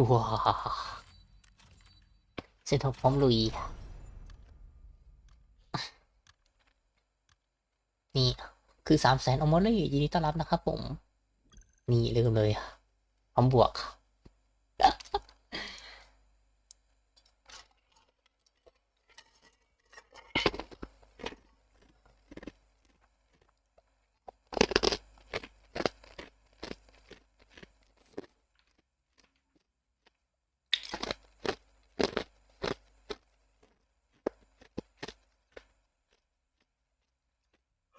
ว้าเส้นทางพร้อมลุย นี่ คือสามแสนอมอลลี่ยินดีต้อนรับนะครับผม นี่ลืมเลยพร้อมบวก โห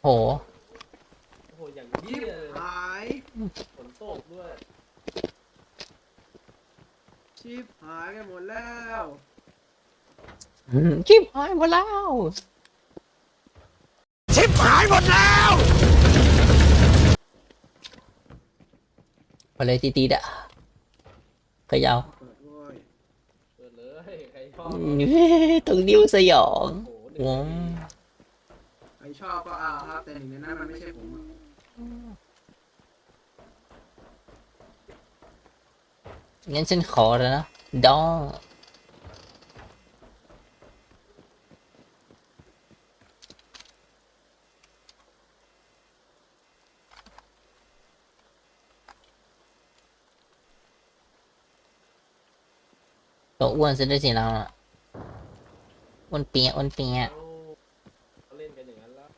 โอ้โห อย่างนี้เลยหายฝนตกด้วย ชิปหายกันหมดแล้วอืม ชิบหายหมดแล้ว ชิบหายหมดแล้วมาเลยตีๆอะเขยาวเปิดโว้ยเปิดเลยใครชอบตรงนิ้วสยองโอ้โหหนึ่งว้านาทีใครชอบก็เอาครับแต่หนึ่งในนั้นมันไม่ใช่ผมอะงั้นฉันขอแล้วนะดอง ตัวอ้วนซะด้วยสิเราอะอ้วนเปียอ้วนเปียเอาเขาเล่นกันอย่างนั้นแล้ว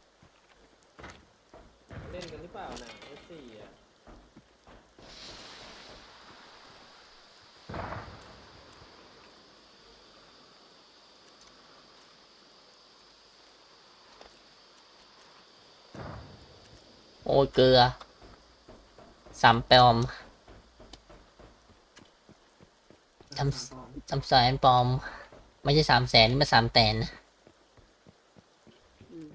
เล่นกันหรือเปล่าน่ะเอสสี่อะโอ้ยเกลือสามปลอม ทำสามแสนปลอม ไม่ใช่สามแสนมาสามแสนอืม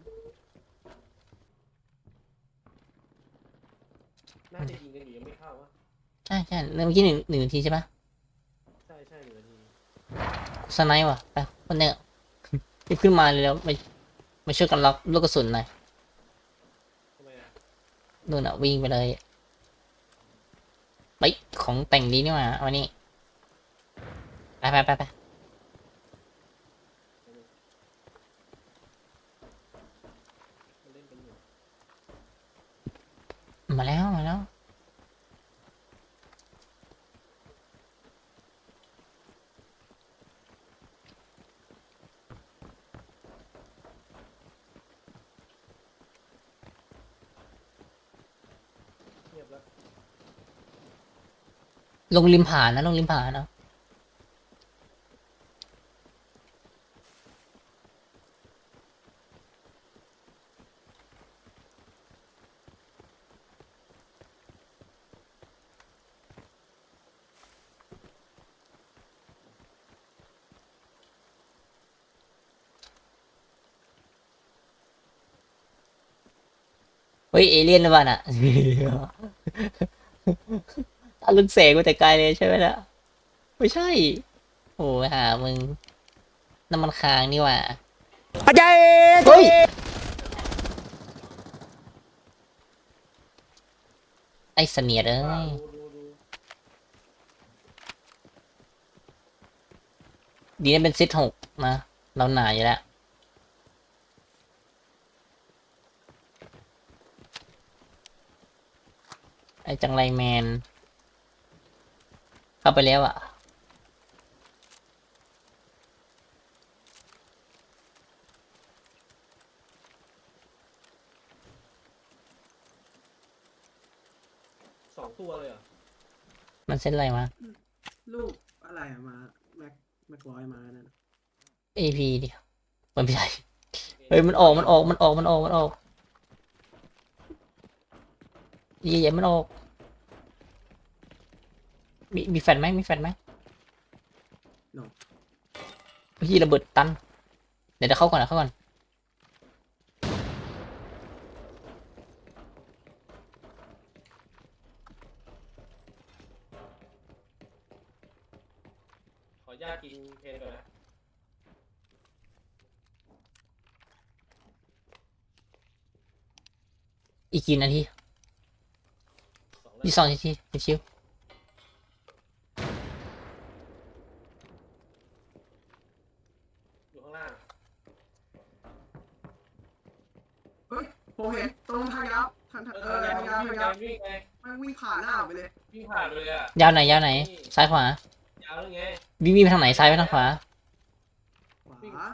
น่าจะยิงกันอยู่ยังไม่เข้าวะใช่ใช่เมื่อกี้หนึ่งหนึ่งนาทีใช่ปะใช่ใช่หนึ่งนาทีสไนป์ว่ะไปคนเนี่ยรีบขึ้นมาเลยแล้วมามาช่วยกันล็อกลูกกระสุนหน่อยทำไมอะนู่นอะวิ่งไปเลยไปของแต่งดีนี่หว่าวันนี้ ไปไปไปไปมันเล่นกันอยู่มาแล้วมาแล้วเงียบแล้วลงริมผานะลงริมผานะ ฮ้ยเอเลี่ยนหรือเปล่าน่ะตาลึกแสงมาแต่ไกลเลยใช่ไหมล่ะไม่ใช่โอ้หามึงน้ำมันค้างนี่หว่าอาจารย์เฮ้ยไอ้เสนียดเอ้ยดูดูดูดีนะเป็นเซตหกนะ เราหนาอยู่แล้ว ไอ้จังไรแมน เข้าไปแล้วอะ สองตัวเลยเหรอะมันเซตอะไรมา ลูกอะไรอะมาแม็กแม็กร้อยมานั่นน่ะ AP เดียวมันไม่ใช่ เฮ้ย มันออก มันออก มันออก มันออก มันออก ยี่ยมันออก มีมีแฟนไหมมีแฟนไหม No พี่ระเบิดตัน เดี๋ยวจะเข้าก่อนนะเข้าก่อน ขออนุญาตกินเพนก่อนนะ อีกกี่นาที สองอีแล้วกสองนาทีชิวอยู่ข้างล่างเฮ้ยผมเห็นตรงทางยาวทางทางเอเอออทางทางยายาวววิ่ทางงไงยาววิ่งไงมันวิ่งผ่านหน้าผมไปเลย วิ่งผ่านเลยอะๆยาวไหนยาวไหน ซ้ายขวา ยาวแล้วไงวิ่งวิ่งไปทางไหนซ้ายไปทางขวา ขวา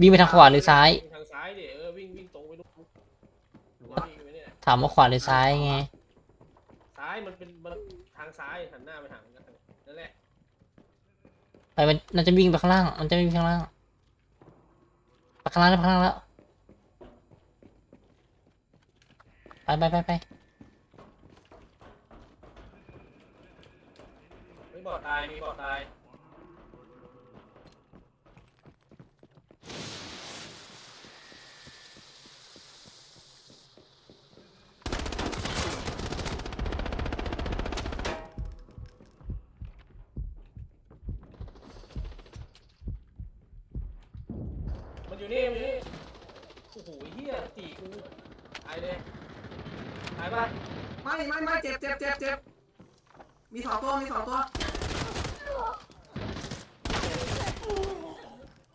วิ่งไปทางขวาหรือซ้าย วิ่งทางซ้ายดิเออวิ่งวิ่งตรงไปนู่นหรือแล้วว่าวิ่งไปเนี่ยถามว่าขวาหรือซ้ายไงซ้ายมันเป็นมันทางซ้ายหันหน้าไปทางนั่นแหละไปมันมันจะวิ่งไปข้างล่าง มันจะวิ่งไปข้างล่างไปข้างล่างแล้วไปข้างล่างแล้วไปไปไปไปไม่บอดตายมีบอดตาย อยู่นี่มันอยู่นี่โอ้โหเฮียตีกูตายเลยตายปะไม่ไม่ไม่เจ็บเจ็บเจ็บเจ็บมีสองตัวมีสองตัว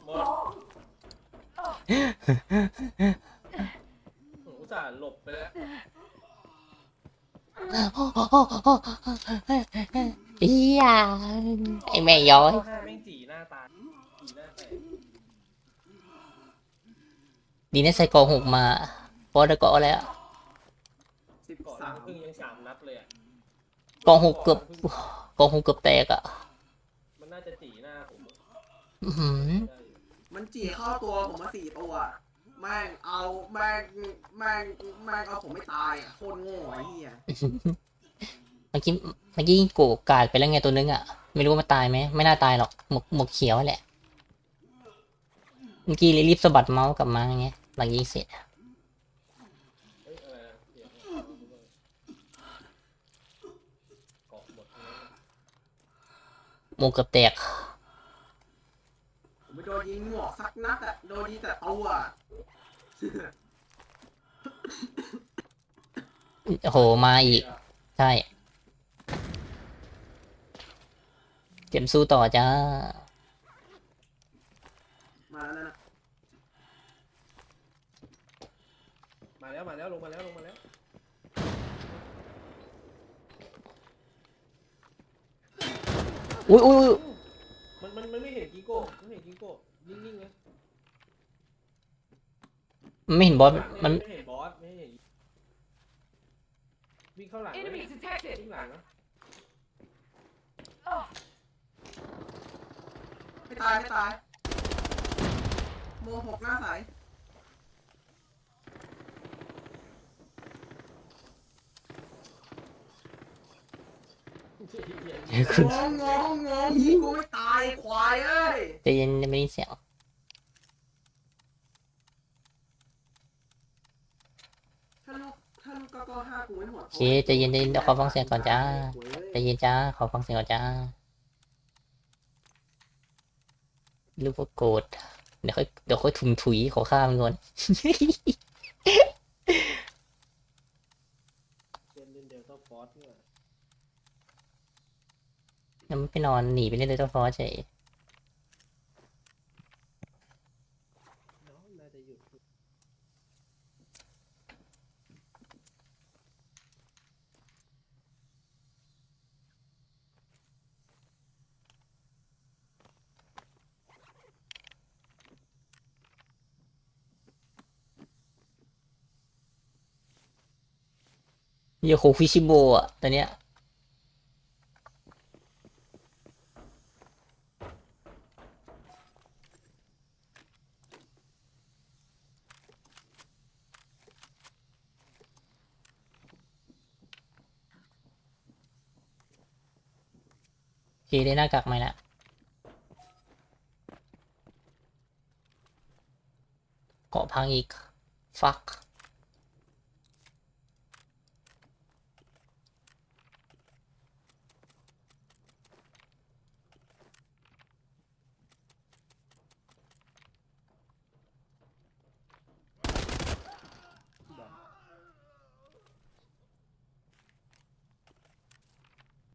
หมดอุตส่าห์หลบไปแล้วอียาไอแม่ย้อย ห้าแม่งจีหน้าตาจีหน้าแตก ดีนะใส่กรองหกมาเพราะได้เกาะแล้วสิบก่อนสามเพิ่งยังสามนัดเลยอะกรองหกเกือบกรองหกเกือบแตกอะ มันน่าจะจีหน้าผมอื้อหือได้อยู่มันจีเข้าตัวผมมาสี่ตัวแม่งเอาแม่งแม่งแม่งเอาผมไม่ตายอะโคตรโง่ไอ้เหี้ยเมื่อกี้เมื่อกี้โกกาดไปแล้วไงตัวนึงอะ ไม่รู้ว่ามันตายไหมไม่น่าตายหรอกหมวกหมวกเขียวแหละ เมื่อกี้เลยรีบสะบัดเมาส์กลับมาไง หลังยิงเสร็จเฮ้ยอะไรนะเดี๋ยวเกาะหมดทั้งนั้นหมวกเกือบแตกผมไปโดนยิงหมวกสักนัดอะโดนยิงแต่ตัวอะโอ้โห มาอีก ใช่ เก็บสู้ต่อจ้ามาแล้วนะ มา แล้วมาแล้วลงมาแล้วลงมาแล้วอุ้ยอุ้ยอุ๊ยมันมันมันไม่เห็นกิโก้ไม่เห็นกิโก้นิ่งๆเลยมันไม่เห็นบอสมันไม่เห็นบอสไม่เห็นวิ่งเข้าหลัง Enemy detected. วิ่งหลังนะไม่ตายไม่ตายโมหกหน้าใส งงงงงงยิงกูไม่ตายควายเอ้ยใจเย็นไม่ได้ยินเสียงถ้าลูกถ้าลูกก็ก็ห้ากูไม่หมดโอเคใจเย็นใจเย็นเดี๋ยวขอฟังเสียงก่อนจ้าใจเย็นจ้าขอฟังเสียงก่อนจ้าลูกว่าโกรธเดี๋ยวค่อยเดี๋ยวค่อยถุงถุยขอข้ามก่อนเล่นเล่นเดลต้าฟอสเนี่ย ยังไม่ไปนอนหนีไปเล่นเลยตัวฟอสเฉยเยโคฟิชิโบอะตอนเนี้ย เคได้หน้ากากไหมละเกาะพังอีก ฟัก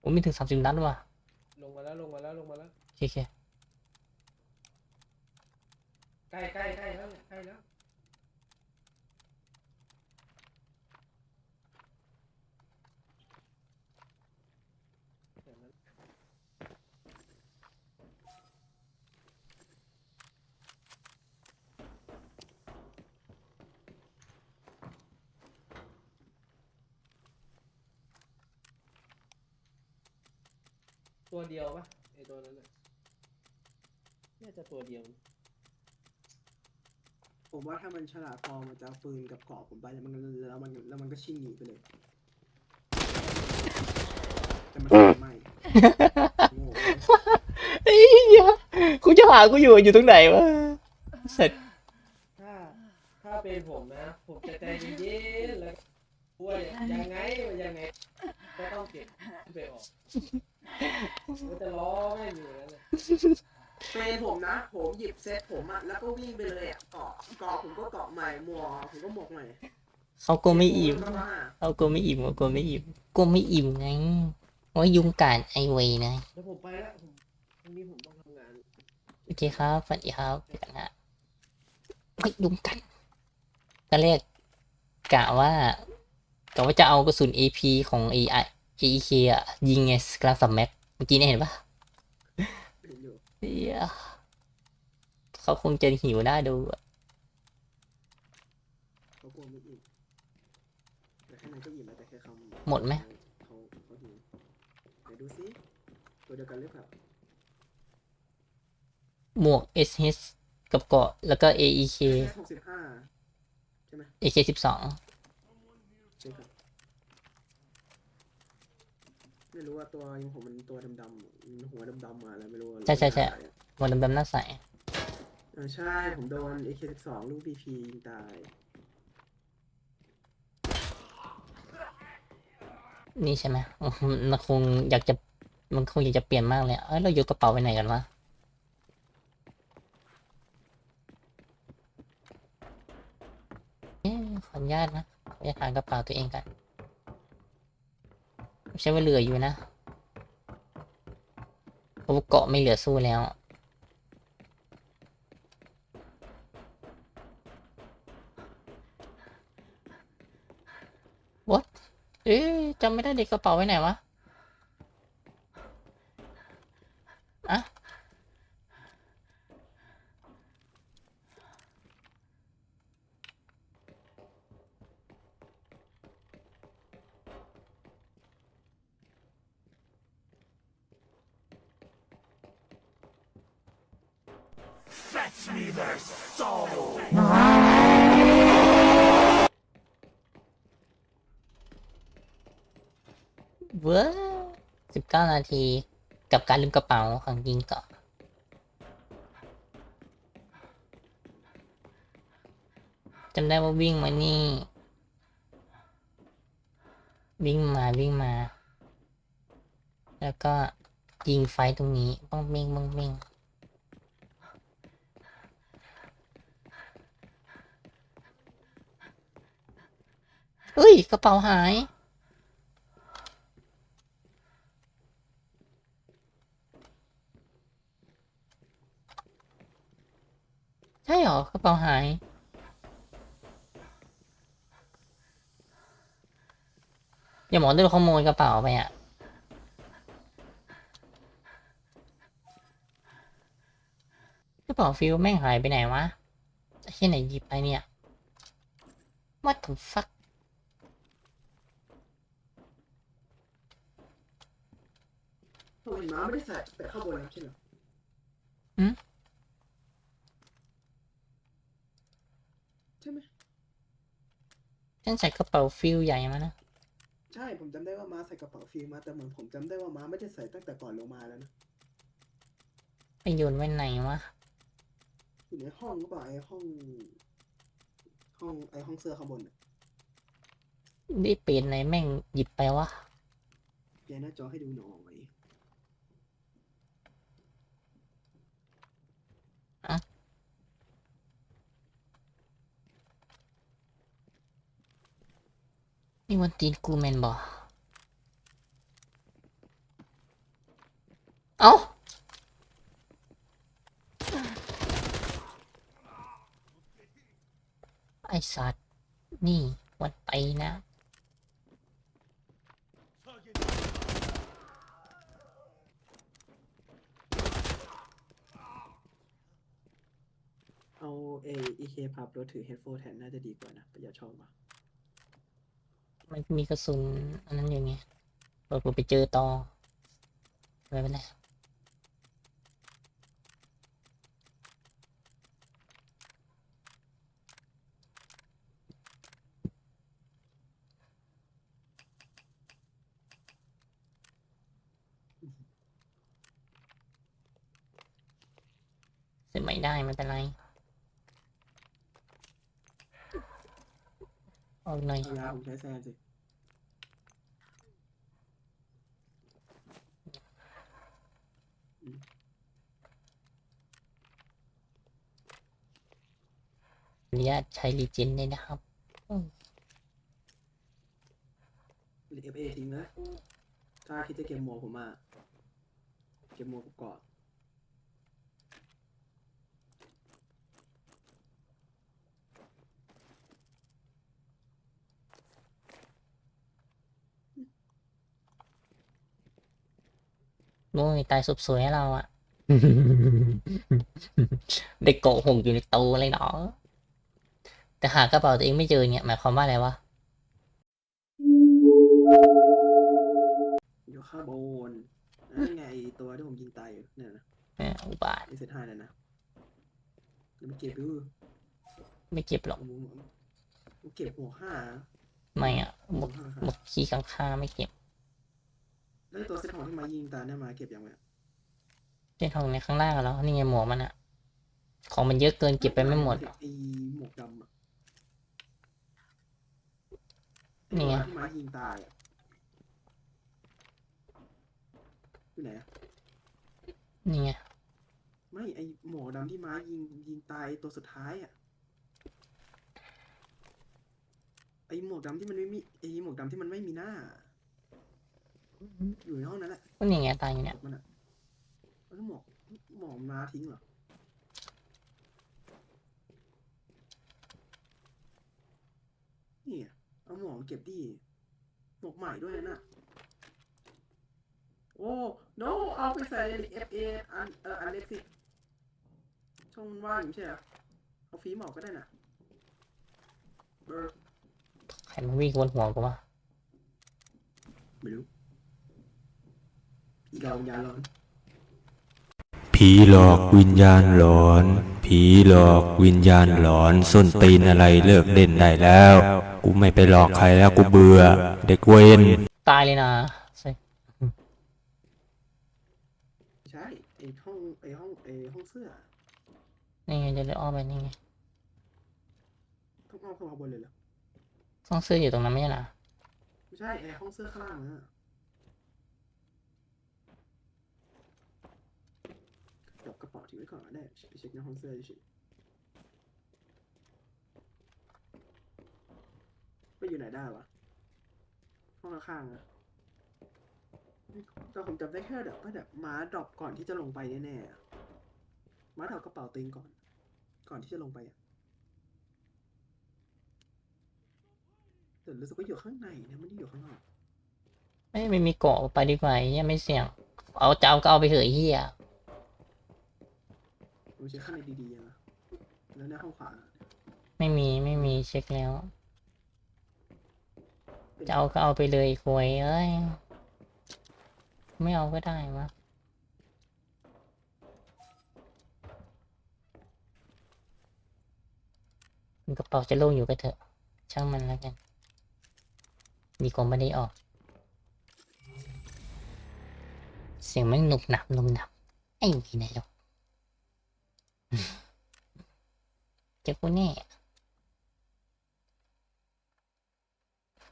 ผมมีถึงสามสิบนัดว่ะ ตัวเดียวปะไอตัวนั้นน่ะน่าจะตัวเดียว ผมว่าถ้ามันฉลาดพอมันจะเอาปืนกับเกราะผมไปแล้วมันแล้วมันแล้วมันก็ชิ่งหนีไปเลยแต่มันไม่โง่เฮ้ยกูจะหากูอยู่อยู่ตรงไหนวะเสร็จถ้า ถ้าเป็นผมนะ ผมจะใจเย็นๆแล้วป่วยยังไงยังไงก็ต้องเก็บไปออก มันจะล้อแม่งอยู่แล้วเนี่ยเป็นผมนะ ผมหยิบเซตผมอะแล้วก็วิ่งไปเลยอะเกาะเกาะผมก็เกาะใหม่หมวกผมก็หมวกใหม่เขากูไม่อิ่มก็ว่าเขากูไม่อิ่มเขากูไม่อิ่มกูไม่อิ่มไงว่ายุงกัดไอเวยนะ แล้วผมไปแล้วผมวันนี้ผมต้องทำงาน โอเคครับสวัสดีครับพี่ตังะไม่ยุงกัดตอนแรกกะว่ากะว่าจะเอากระสุน AP ของ AI AEK อะ ยิงไงกลางสับแม็ก เมื่อกี้นี่เห็นปะเห็นอยู่เหี้ยเขาคงจะหิวหน้าดูอะเขากลัวไม่อิ่มแต่ข้างในก็อิ่มแล้วแต่แค่คำหมดไหมเขาเขาหิวไหนดูซิตัวเดียวกันหรือเปล่าหมวก SH กับเกาะแล้วก็ AEK หกสิบห้า AK สิบสอง ใช่ครับ ไม่รู้ว่าตัวยิงผมมันตัวดำๆมันหัวดำๆมาแล้วไม่รู้ว่าใช่ใช่ใช่หมวกดำๆหน้าใสเออใช่ผมโดน AK12 ลูก BP ยิงตาย นี่ใช่ไหมอื้อหือมันคงอยากจะ มันคงอยากจะเปลี่ยนมากเลยเอ้ยเรายกกระเป๋าไปไหนกันวะ เอ๊ะขออนุญาตนะขออนุญาตหากระเป๋าตัวเองกันไม่ ใช่ว่าเหลืออยู่นะเพราะเกาะไม่เหลือสู้แล้ว What เอ๊ะจำไม่ได้เด็กกระเป๋าไว้ไหนวะ เว้อสิบเก้านาที กับการลืมกระเป๋าของยิงเกาะจำได้ว่าวิ่งมานี่ วิ่งมาวิ่งมา แล้วก็ยิงไฟตรงนี้บ้องเม่งบ้องเม่ง เฮ้ย กระเป๋าหาย ใช่เหรอ กระเป๋าหาย อย่าหมอโดนขโมยกระเป๋าไปอะกระเป๋าฟิวแม่งหายไปไหนวะไอ้ที่ไหนหยิบไปเนี่ย What the fuck ทำไมม้าไม่ได้ใส่แต่ข้างบนแล้วใช่เหรอหืมใช่ไหมฉันใส่กระเป๋าฟิวใหญ่มานะ ใช่ผมจำได้ว่าม้าใส่กระเป๋าฟิล์มมาแต่เหมือนผมจำได้ว่าม้าไม่ได้ใส่ตั้งแต่ก่อนลงมาแล้วนะไปโยนไว้ไหนวะ อยู่ในห้องหรือเปล่าไอห้อง ห้องไอห้องเสื้อข้างบนน่ะได้เปลี่ยนไหนแม่งหยิบไปวะเปลี่ยนหน้าจอให้ดูหน่อยีมันตีนกูแมนบ่เอ้าไอสัตว์ นี่วันไปนะเอาเอไอเคพับรถถือเฮดโฟนแทนน่าจะดีกว่านะ ประหยัดช่องมา มันมีกระสุนอันนั้นอยู่ไงเปิดไปเจอต่อไม่เป็นไรเสร็จไม่ได้ไม่เป็นไรเอาหน่อยอายาผมใช้แซนสิ อนุญาตใช้รีเจนได้นะครับเอฟเอทิ้งนะ ถ้าคิดจะเก็บหมวกผมมา เก็บหมวกผมก่อนโอ้ยตายสุบสวยให้เราอะ เด็กโกหกอยู่ในตู้เลยเนาะ แต่หากระเป๋าตัวเองไม่เจอเนี่ยหมายความว่าอะไรวะ อยู่ข้างบนนั่นไงไอ้ตัวที่ผมยิงตายอยู่เนี่ยนะเอออุบาท ไอเซตห้านั่นนะเดี๋ยวมันเก็บดูไม่เก็บหรอกผมผมเก็บหัวห้าไม่อะหหัมวกห้าหมกขี้ข้างคาไม่เก็บแล้วไอ้ตัวเซตของที่มายิงตาเนี่ยมาเก็บยังไงเส้นทองในข้างล่างแล้วนี่ไงหมวกมันอะของมันเยอะเกินเก็บไปไม่หมด ไอ้หมวกดำอะ นี่ไงตัวที่มายิงตายอะอยู่ไหนอะนี่ไงไม่ไอหมวกดำที่ม้ายิงยิงตายตัวสุดท้ายอะไอหมวกดำที่มันไม่มีไอหมวกดำที่มันไม่มีหน้า อยู่ในห้องนั้นแหละก็นี่ไงตายอยู่เนี่ยมันอะแล้วหมวกหมวกม้าทิ้งเหรอนี่อะ เอาหมวกมาเก็บดิหมวกใหม่ด้วยนะโอ้ no เอาไปใส่ใน FA อันเอออันเล็กสิช่องมันว่างอยู่ไม่ใช่เหรอเอาฟิล์มออกก็ได้น่ะเบอร์ใครมันวิ่งบนหัวกูวะไม่รู้อีกเอาวิญญาณร้อน ผีหลอกวิญญาณหลอน ผีหลอกวิญญาณหลอน ส้นตีนอะไรเลิกเล่นได้แล้ว กูไม่ไปหลอกใครแล้วกูเบื่อ เด็กเวนตายเลยนะใช่ไม่ใช่ไอห้องไอห้องไอห้องเสื้อนี่ไงจะได้อ้อมไปนี่ไงต้องเอาเข้ามาบนเลยเหรอต้องซื้ออยู่ตรงนั้นไม่ใช่เหรอไม่ใช่ไอห้องเสื้อข้างล่างนะเดี๋ยวกระเป๋าทิ้งไว้ก่อนก็ได้ไปเช็คในห้องเสื้อเฉย ไปอยู่ไหนได้วะห้องข้างๆอะแต่ผมจำได้แค่แบบว่าแบบม้าดรอปก่อนที่จะลงไปแน่ๆอะม้าดรอปกระเป๋าตัวเองก่อน ก่อนที่จะลงไปอะแต่รู้สึกว่าอยู่ข้างในนะไม่ได้อยู่ข้างนอกไม่ไม่มีเกาะไปดีกว่าไอ้เหี้ยไม่เสี่ยง เอาจะเอาก็เอาไปเถอะไอ้เหี้ยผมเช็คข้างในดีๆนะแล้วในห้องขวา ไม่มีไม่มีเช็คแล้ว จะเอาก็เอาไปเลยควยเอ้ย ไม่เอาก็ได้วะกระเป๋าจะโล่งอยู่ก็เถอะ ช่างมันแล้วกัน ดีกว่าไม่ได้ออก เสียงมันหนุบหนับหนุบหนับ ไอ้ที่ไหนหรอกเจอกูแน่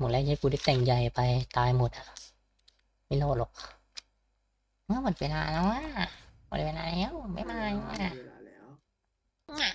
มดแล้วยัยกูได้แต่งใหญ่ไปตายหมดอะไม่โลดหรอกเมื่อหมดเวลาแล้วอะหมดเวลาแล้วไม่มาอะ